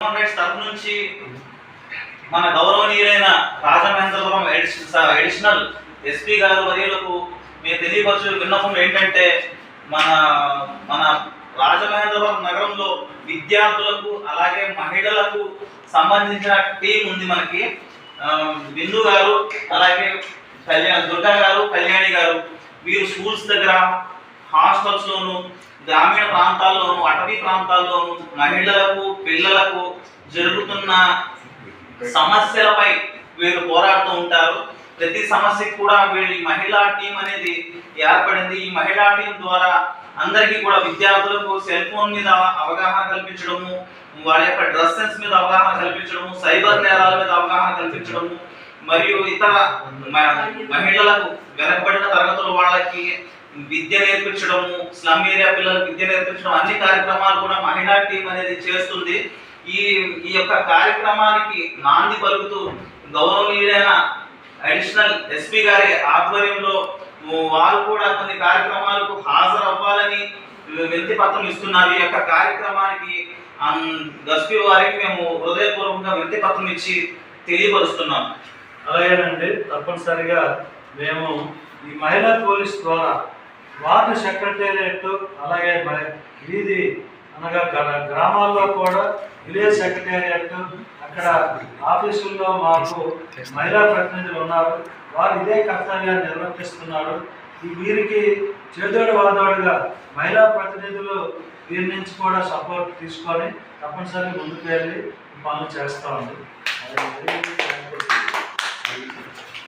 Human rights తరఫు నుంచి మన గౌరవనీయులైన రాజమహేంద్రపురం అడిషనల్ ఎడిషనల్ ఎస్పీ గారు వర్యులకు మేము తెలియపరచు విన్నపం ఏంటంటే మన మన రాజమహేంద్రపురం నగరంలో విద్యార్థులకు అలాగే మహిళలకు సంబంధించిన టీం ఉంది మనకి. బిందు గారు అలాగే కళ్యాణ్ దుర్గా గారు కళ్యాణి గారు. వీరు స్కూల్స్ దగ్గర హాస్టల్స్లోను గ్రామీణ ప్రాంతాల్లోను అటవీ ప్రాంతాల్లోను మహిళలకు పిల్లలకు జరుగుతున్న సమస్యలపై వీరు పోరాడుతూ ఉంటారు. ప్రతి సమస్యకు కూడా వీళ్ళ మహిళా టీం అనేది ఏర్పడింది. ఈ మహిళా టీం ద్వారా అందరికీ కూడా విద్యార్థులకు సెల్ ఫోన్ మీద అవగాహన కల్పించడము వాళ్ళ యొక్క డ్రెస్ సెన్స్ మీద అవగాహన కల్పించడము సైబర్ నేరాల మీద అవగాహన కల్పించడము మరియు ఇతర మహిళలకు వెనకబడిన తరగతుల వాళ్ళకి విద్య నేర్పించడము స్లమ్ ఏరియా పిల్లలకు విద్య నేర్పించడం అన్ని కార్యక్రమాలు కూడా మహిళా టీం అనేది చేస్తుంది. ఈ ఈ యొక్క కార్యక్రమానికి నాంది పలుకుతూ గౌరవనీయులైన అడిషనల్ ఎస్పీ గారి ఆధ్వర్యంలో వారు కూడా కొన్ని కార్యక్రమాలకు హాజరు అవ్వాలని వినతి పత్రం ఇస్తున్నారు. ఈ యొక్క కార్యక్రమానికి గస్పీ వారికి మేము హృదయపూర్వకంగా వినతి పత్రం ఇచ్చి తెలియపరుస్తున్నాం. అలాగేనండి తప్పనిసరిగా మేము ఈ మహిళా పోలీస్ ద్వారా వార్డు సెక్రటేరియట్ అలాగే మ- వీధి అనగా గ్రామాల్లో కూడా విలేజ్ సెక్రటేరియట్ అక్కడ ఆఫీసుల్లో మాకు మహిళా ప్రతినిధులు ఉన్నారు వారు ఇదే కర్తవ్యాన్ని నిర్వర్తిస్తున్నారు ఈ వీరికి చేదోడు వాదోడుగా మహిళా ప్రతినిధులు వీరి నుంచి కూడా సపోర్ట్ తీసుకొని తప్పనిసరిగా ముందుకు వెళ్ళి పనులు చేస్తూ ఉంది.